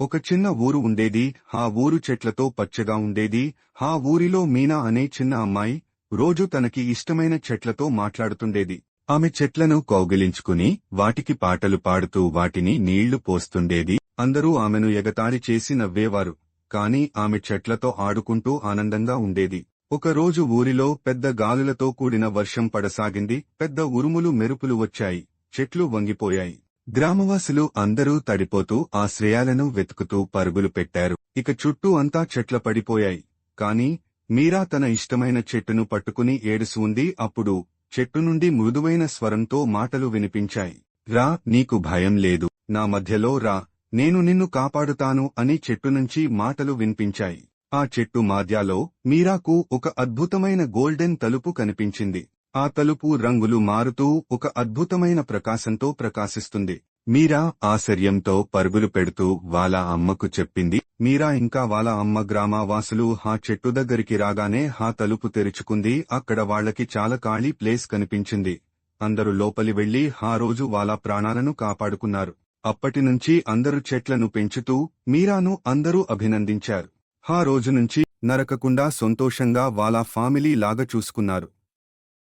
ఒక చిన్న ఊరు ఉండేది. ఆ ఊరు చెట్లతో పచ్చగా ఉండేది. ఆ ఊరిలో మీనా అనే చిన్న అమ్మాయి రోజు తనకి ఇష్టమైన చెట్లతో మాట్లాడుతుండేది. ఆమె చెట్లను కౌగిలించుకుని వాటికి పాటలు పాడుతూ వాటిని నీళ్ళు పోస్తుండేది. అందరూ ఆమెను ఎగతాళి చేసి నవ్వేవారు. కాని ఆమె చెట్లతో ఆడుకుంటూ ఆనందంగా ఉండేది. ఒకరోజు ఊరిలో పెద్ద గాలులతో కూడిన వర్షం పడసాగింది. పెద్ద ఉరుములు మెరుపులు వచ్చాయి. చెట్లు వంగిపోయాయి. గ్రామవాసులు అందరూ తడిపోతూ ఆశ్రయాలను వెతుకుతూ పరుగులు పెట్టారు. ఇక చుట్టూ అంతా చెట్ల పడిపోయాయి. కాని మీరా తన ఇష్టమైన చెట్టును పట్టుకుని ఏడుసుంది అప్పుడు చెట్టు నుండి మృదువైన స్వరంతో మాటలు వినిపించాయి. రా నీకు భయం లేదు. నా మధ్యలో రా. నేను నిన్ను కాపాడుతాను అని చెట్టు నుంచి మాటలు వినిపించాయి. ఆ చెట్టు మాధ్యాలో మీరాకు ఒక అద్భుతమైన గోల్డెన్ తలుపు కనిపించింది. ఆ తలుపు రంగులు మారుతూ ఒక అద్భుతమైన ప్రకాశంతో ప్రకాశిస్తుంది. మీరా ఆశ్చర్యంతో పరుగులు పెడుతూ వాళ్ళ అమ్మకు చెప్పింది. మీరా ఇంకా వాళ్ళ అమ్మ గ్రామవాసులు ఆ చెట్టు దగ్గరికి రాగానే ఆ తలుపు తెరుచుకుంది. అక్కడ వాళ్ళకి చాలా ఖాళీ ప్లేస్ కనిపించింది. అందరూ లోపలి వెళ్ళి ఆ రోజు వాళ్ళ ప్రాణాలను కాపాడుకున్నారు. అప్పటినుంచి అందరూ చెట్లను పెంచుతూ మీరాను అందరూ అభినందించారు. ఆ రోజు నుంచి నరకకుండా సంతోషంగా వాళ్ళ ఫ్యామిలీ లాగా చూసుకున్నారు.